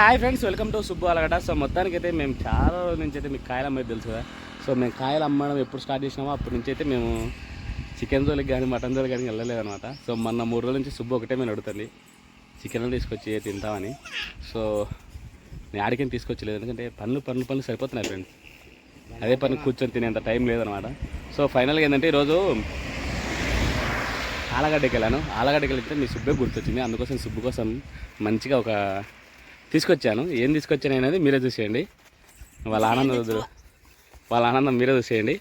Hi friends welcome to Subbu Alagada so మొత్తానికి అయితే మేము చాలా రోజుల నుంచి అయితే మీకు కాయలు అమ్మేది తెలుసు కదా. సో మేము కాయలు అమ్మడం ఎప్పుడు స్టార్ట్ చేసినామో అప్పటి నుంచి అయితే మేము చికెన్ జోలికి కానీ మటన్ జోలికి కానీ వెళ్ళలేదు అనమాట సో మొన్న మూడు రోజుల నుంచి సుబ్బు ఒకటే మేము అడుగుతుంది. చికెన్ తీసుకొచ్చి తింటామని. సో నేను ఆడికని తీసుకొచ్చలేదు. ఎందుకంటే పనులు పనులు పనులు సరిపోతున్నాయి ఫ్రెండ్స్ అదే పని కూర్చొని తినేంత టైం లేదనమాట సో ఫైనల్గా ఏంటంటే ఈరోజు ఆలగడ్డకి వెళ్ళాను. ఆలగడ్డకి వెళ్తే మీ సుబ్బే గుర్తొచ్చింది. అందుకోసం సుబ్బు కోసం మంచిగా ఒక తీసుకొచ్చాను. ఏం తీసుకొచ్చాను అనేది మీరే చూసేయండి. వాళ్ళ ఆనందం. వాళ్ళ ఆనందం మీరే చూసేయండి.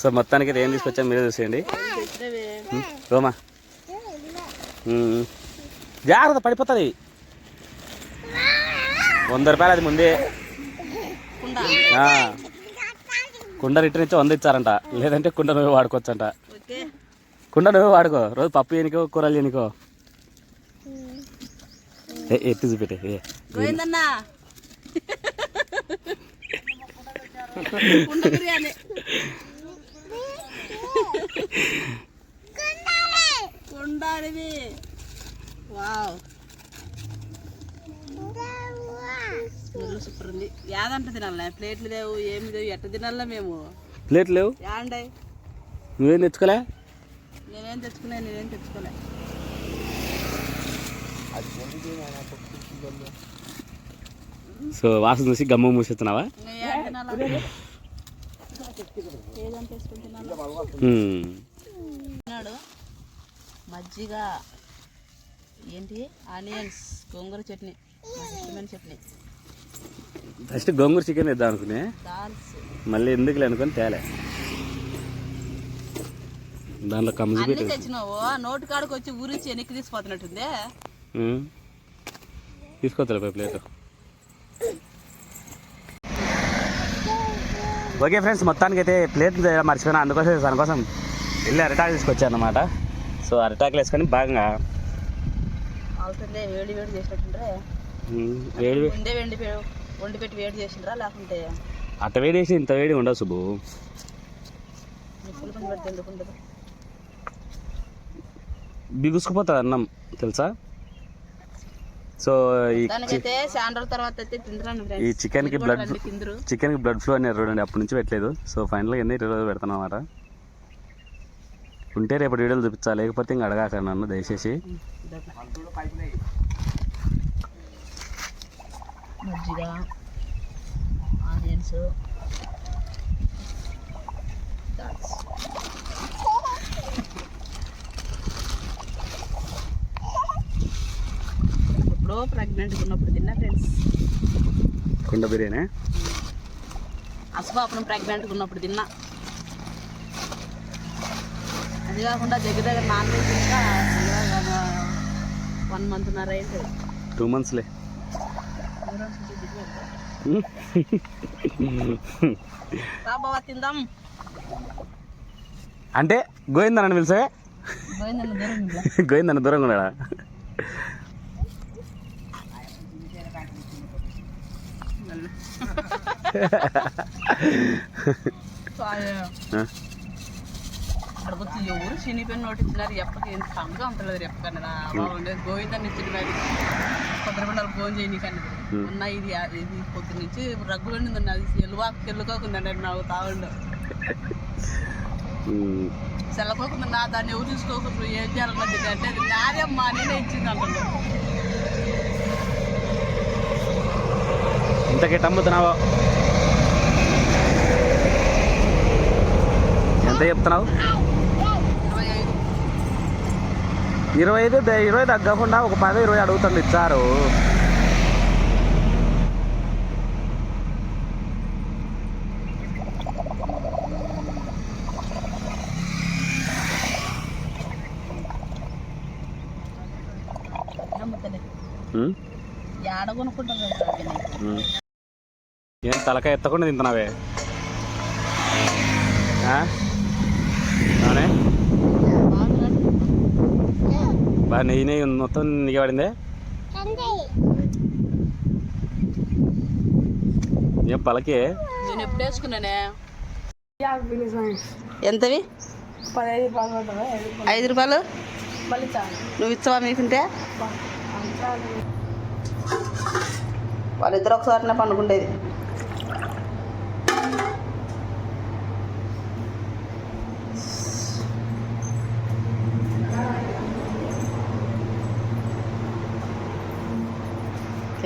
సో మొత్తానికి ఏం తీసుకొచ్చాను మీరే చూసేయండి. రోమా. జాగ్రత్త పడిపోతుంది. వంద రూపాయలు అది ముందే. కుండ. రిటర్న్ ఇచ్చి వంద ఇచ్చారంట. లేదంటే కుండ నువ్వే వాడుకోవచ్చంట. కుండ నువ్వే వాడుకో. రోజు పప్పు ఎనికో కూరలు ఎనికో ఎత్తి చూపెట్టే గోవిందన్నా. కుండాలివి. వావ్. స్మెల్ సూపర్ ఉంది. యాదంట తినాలే ప్లేట్లు లేవు ఏమి లేవు ఎట్ట తినాలా మేము? ప్లేట్ లేవు? యాండే నువ్వేం తెచ్చుకోలే? నేనేం తెచ్చుకున్నా నేనేం తెచ్చుకోలే. సో వాసన చూసి గమ్మ మూసేస్తున్నావా? మజ్జిగ ఏంటి? Onions gongura chutney. Chutney. First gongura chicken ఇద్దాం అనుకునే. మళ్ళీ ఎందుకులే అనుకొని తేలే. దాంట్లో తెచ్చినావు? నోటి కాడికి వచ్చి ఊరించి వెనక్కి తీసిపోతున్నట్టుందే. తీసుకోవద్దులే ప్లేట్? ఓకే ఫ్రెండ్స్ మొత్తానికి అయితే ప్లేట్ మర్చిపోయినా అందుకోసం దానికోసం వెళ్ళి అరిటాకు తీసుకొచ్చాను అనమాట సో అరిటాకులు వేసుకొని బాగా వేడి వేడి పెట్టి చేసిండ్రా లేకుంటే అట్ట వేడి వేసి ఇంత వేడి ఉండదు సుబ్బు. బిగుసుకుపోతుంది అన్నం తెలుసా? సో ఈ ఈ ఫ్రెండ్స్ చికెన్కి బ్లడ్ తిందరు. చికెన్కి బ్లడ్ ఫ్లో అనేది చూడండి అప్పటి నుంచి పెట్టలేదు. సో ఫైనల్గా ఎన్ని ఇరవై రోజులు పెడతాను అనమాట ఉంటే రేపటి వీడియోలు చూపించాలి. లేకపోతే ఇంకా అడగాక నన్ను దయచేసి. ఆనియన్స్ దాల్స్ ఎప్పుడో ప్రెగ్నెంట్గా ఉన్నప్పుడు తిన్నా ఫ్రెండ్స్ కుండ బిర్యానీ? అసలు ప్రెగ్నెంట్గా ఉన్నప్పుడు తిన్నా. అది కాకుండా దగ్గర దగ్గర నాన్ వెజ్ ఇంకా వన్ మంత్ నర అయింది. టూ మంత్స్లే బాబా తిందాం. అంటే గోవిందనని పిలిచే? గోవిందన్న దూరంగా ఉన్నాడా? వచ్చి ఎవరు చినిపోయిన నోటి ఇచ్చినారు ఎప్పకి ఎంత పండుగ అంటలేదు ఎప్పకన్నదా బాగుండే. గోవిందాన్ని ఇచ్చిన కొబ్బరి బండాలు ఫోన్ చేయని కానీ ఉన్న ఇది ఇది పొద్దు నుంచి రగ్గు వండింది అది ఎల్లువా చెల్లుకోకుందండి నాకు తాగుండు. సెల్లకోకుండా దాన్ని ఎవరు తీసుకోకుండా ఏం చేయాలన్నది? అంటే అది నాదే అమ్మా నేనే ఇచ్చింది అంటున్నాడు ఇంతకి అమ్ముతున్నావో? ఎంత చెప్తున్నావు? ఇరవై ఐదు ఇరవై తగ్గకుండా ఒక పది ఇరవై అడుగుతుంది ఇచ్చారు. ఉమ్? ఏం తలకాయ ఎత్తకుండా తింటున్నావే? అవునే? బాగా నెయ్యి నెయ్యి ఉంది. మొత్తం నీకే పడిందే? ఏం పలకే? నేను ఎప్పుడు వేసుకున్నానే? ఎంతవి? ఐదు రూపాయలు. నువ్వు ఇస్తావా మీకుంటే? వాళ్ళిద్దరు ఒకసారినే పండుకుండేది.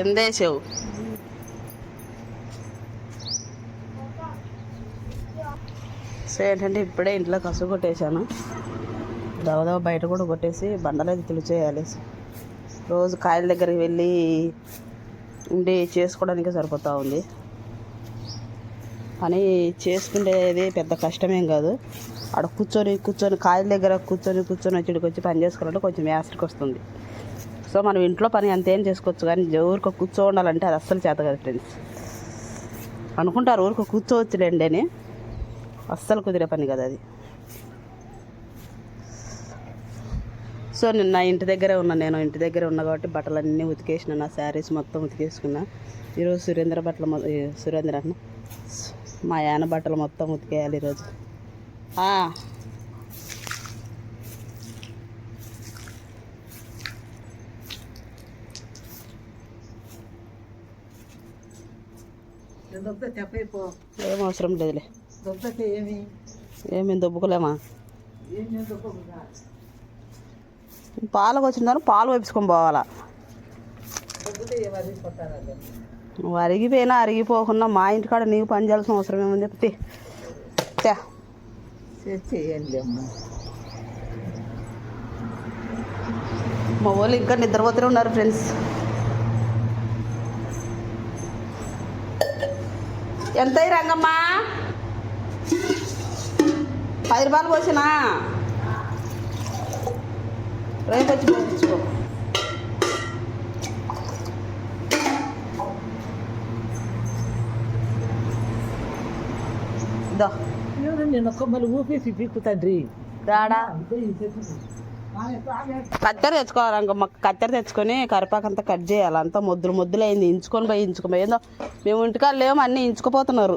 కిందేసావు సో ఏంటంటే ఇప్పుడే ఇంట్లో కసు కొట్టేశాను. దవదవ బయట కూడా కొట్టేసి బండలేదు తులిచేయాలి రోజు కాయల దగ్గరికి వెళ్ళి ఉండి చేసుకోవడానికి సరిపోతూ ఉంది. పని చేసుకునేది పెద్ద కష్టమేం కాదు. ఆడ కూర్చొని కూర్చొని కాయల దగ్గర కూర్చొని కూర్చొని వచ్చి వచ్చి పని చేసుకోవాలంటే కొంచెం వేసరికి వస్తుంది. సో మనం ఇంట్లో పని అంతేం చేసుకోవచ్చు కానీ ఊరికో కూర్చో ఉండాలంటే అది అస్సలు చేత కదా ఫ్రెండ్స్ అనుకుంటారు ఊరికో కూర్చోవచ్చులేండి అని. అస్సలు కుదిరే పని కదా అది. సో నిన్న ఇంటి దగ్గరే ఉన్నా నేను ఇంటి దగ్గర ఉన్నా కాబట్టి బట్టలన్నీ ఉతికేసిన నా శారీస్ మొత్తం ఉతికేసుకున్నా. ఈరోజు సురేంద్ర బట్టలు సురేంద్ర అన్న మా యాన బట్టలు మొత్తం ఉతికేయాలి ఈరోజు. ఏం అవసరం లేదులే. ఏమేమి దొబ్బుకోలేమా? పాలకు వచ్చిందని పాలు వేపించుకొని పోవాలా? అరిగిపోయినా అరిగిపోకుండా మా ఇంటికాడ నీకు పని చేయాల్సిన అవసరం ఏమని చెప్తే మా వాళ్ళు ఇంకా నిద్రపోతూనే ఉన్నారు ఫ్రెండ్స్. ఎంత రంగమ్మా? పది రూపాయలు పోసినా? రేపు వచ్చి పోయించుకో. దో ఎవరు నేను కొమ్మలు ఊపేసి పీక్కు తండ్రి. దాడా కత్తెర తెచ్చుకోవాలి రంగమ్మ కత్తెర తెచ్చుకొని కరిపాకు అంతా కట్ చేయాలి. అంతా ముద్దులు ముద్దులు అయింది ఇంచుకొని పోయి ఇంచుకొని పోయి. ఏందో మేము ఇంటికాడ లేము అన్నీ ఇంచుకుపోతున్నారు.